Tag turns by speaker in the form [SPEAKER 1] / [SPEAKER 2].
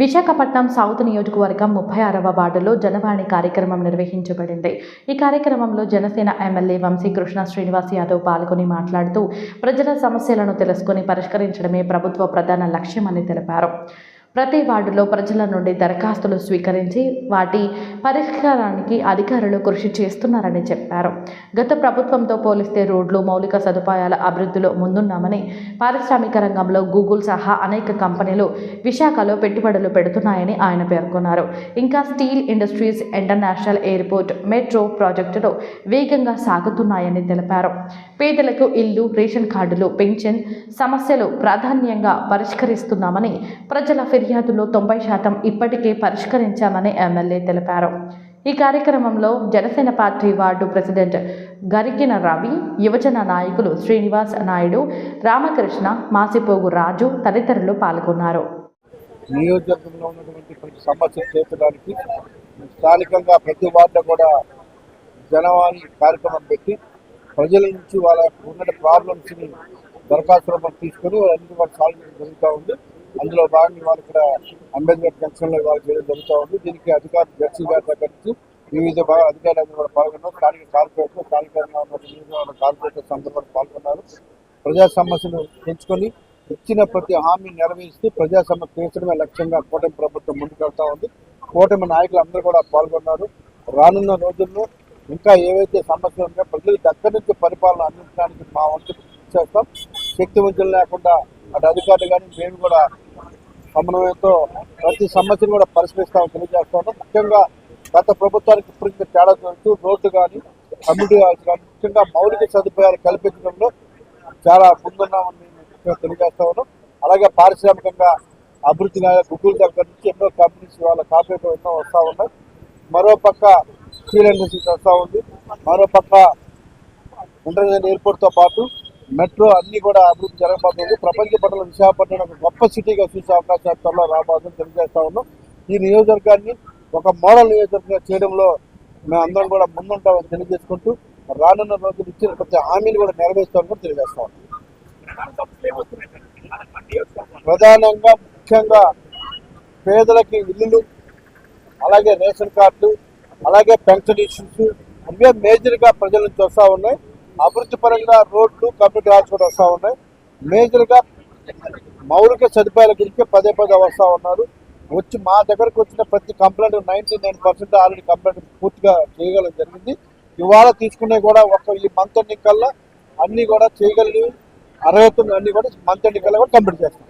[SPEAKER 1] Visakhapatnam south నియోజకవర్గం ముప్పై ఆరవ వార్డులో జనవాణి కార్యక్రమం నిర్వహించబడింది. ఈ కార్యక్రమంలో జనసేన ఎమ్మెల్యే వంశీకృష్ణ శ్రీనివాస్ యాదవ్ పాల్గొని మాట్లాడుతూ ప్రజల సమస్యలను తెలుసుకొని పరిష్కరించడమే ప్రభుత్వ ప్రధాన లక్ష్యమని తెలిపారు. ప్రతి వార్డులో ప్రజల నుండి దరఖాస్తులు స్వీకరించి వాటి పరిష్కారానికి అధికారులు కృషి చేస్తున్నారని చెప్పారు. గత ప్రభుత్వంతో పోలిస్తే రోడ్లు మౌలిక సదుపాయాల అభివృద్ధిలో ముందున్నామని పారిశ్రామిక రంగంలో గూగుల్ సహా అనేక కంపెనీలు విశాఖలో పెట్టుబడులు పెడుతున్నాయని ఆయన పేర్కొన్నారు. ఇంకా steel industries international airport metro ప్రాజెక్టులు వేగంగా సాగుతున్నాయని తెలిపారు. పేదలకు ఇల్లు రేషన్ కార్డులు పెన్షన్ సమస్యలు ప్రాధాన్యంగా పరిష్కరిస్తున్నామని ప్రజల ఫిర్యాదులో తొంభై శాతం ఇప్పటికే పరిష్కరించామని ఎమ్మెల్యే తెలిపారు. ఈ కార్యక్రమంలో Janasena party ward president Garikina Ravi యువజన నాయకులు శ్రీనివాస్ నాయుడు రామకృష్ణ మాసిపోగు రాజు తదితరులు పాల్గొన్నారు.
[SPEAKER 2] నియోజకవర్గంలో ఉన్నటువంటి కొన్ని సమస్యలు తీర్చడానికి స్థానికంగా ప్రతి వార్డులో కూడా జనవాణి కార్యక్రమం పెట్టి ప్రజల నుంచి వాళ్ళ ఉన్న ప్రాబ్లమ్స్ని దరఖాస్తు రూపం తీసుకొని వాళ్ళన్ని వాళ్ళు సాల్వ్ చేయడం జరుగుతూ ఉంది. అందులో భాగంగా వాళ్ళు ఇక్కడ అంబేద్కర్ జంక్షన్లో ఇవాళ చేయడం జరుగుతూ ఉంది. దీనికి అధికారులు జడ్సీ గారు దగ్గర వివిధ భాగ అధికారులు కూడా పాల్గొన్నారు. స్థానిక కార్పొరేటర్ స్థానికంగా ఉన్న కార్పొరేటర్స్ అందరూ కూడా పాల్గొన్నారు. ప్రజా సమస్యలు పెంచుకొని ఇచ్చిన ప్రతి హామీ నెరవేరుస్తూ ప్రజా సమస్య తీర్చడమే లక్ష్యంగా కూటమి ప్రభుత్వం ముందుకెళ్తా ఉంది. కూటమి నాయకులు అందరూ కూడా పాల్గొన్నారు. రానున్న రోజుల్లో ఇంకా ఏవైతే సమస్యలు ఉన్నాయో ప్రజలకు దగ్గర నుంచి పరిపాలన అందించడానికి మా వంతు చేస్తాం. శక్తి లేకుండా అటు అధికారులు కానీ మేము కూడా సమన్వయంతో ప్రతి సమస్యను కూడా పరిష్కరిస్తామని ఉన్నాం. ముఖ్యంగా గత ప్రభుత్వానికి ఇప్పటికీ తేడా చూస్తూ రోడ్డు కానీ కమ్యూనిటీ హాల్స్ కానీ ముఖ్యంగా మౌలిక సదుపాయాలు కల్పించడంలో చాలా ముందున్నామని తెలియజేస్తా ఉన్నాం. అలాగే పారిశ్రామికంగా అభివృద్ధి గుగ్గుల దగ్గర నుంచి ఎన్నో కంపెనీస్ వాళ్ళ కాపీలు ఎన్నో వస్తూ ఉన్నాయి. మరోపక్క స్టీల్ ఇండస్ట్రీస్ వస్తూ ఉంది. మరో పక్క ఇంటర్నేషనల్ ఎయిర్పోర్ట్తో పాటు మెట్రో అన్ని కూడా అభివృద్ధి జరగబోతుంది. ప్రపంచ పట్టణ విశాఖపట్నం ఒక గొప్ప సిటీగా చూసే అవకాశాలు త్వరలో రాబోతుందని తెలియజేస్తా ఉన్నాం. ఈ నియోజకవర్గాన్ని ఒక మోడల్ నియోజకవర్గంగా చేయడంలో మేము అందరం కూడా ముందుంటామని తెలియజేసుకుంటూ రానున్న రోజులు ఇచ్చిన ప్రతి హామీలు కూడా నెరవేరుస్తామని కూడా తెలియజేస్తా ఉన్నాం. ప్రధానంగా ముఖ్యంగా పేదలకి ఇల్లులు అలాగే రేషన్ కార్డు అలాగే పెన్షన్ ఇష్యూస్ ఇవే మేజర్గా ప్రజల నుంచి వస్తూ ఉన్నాయి. అభివృద్ధి పరంగా రోడ్లు కమ్యూనిటీ హాల్స్ కూడా వస్తూ ఉన్నాయి. మేజర్గా మౌలిక సదుపాయాల గురించి పదే పదే వస్తూ ఉన్నారు. వచ్చి మా దగ్గరకు వచ్చిన ప్రతి complaint ninety nine percent already complaint పూర్తిగా చేయగలం జరిగింది. ఇవాళ తీసుకునే కూడా ఒక ఈ మంత్ ఎన్నికల్లో అన్నీ కూడా చేయగలిగి అర్హతలు అన్నీ కూడా మంత్ ఎన్నికల్లో కూడా కంప్లీట్ చేస్తాం.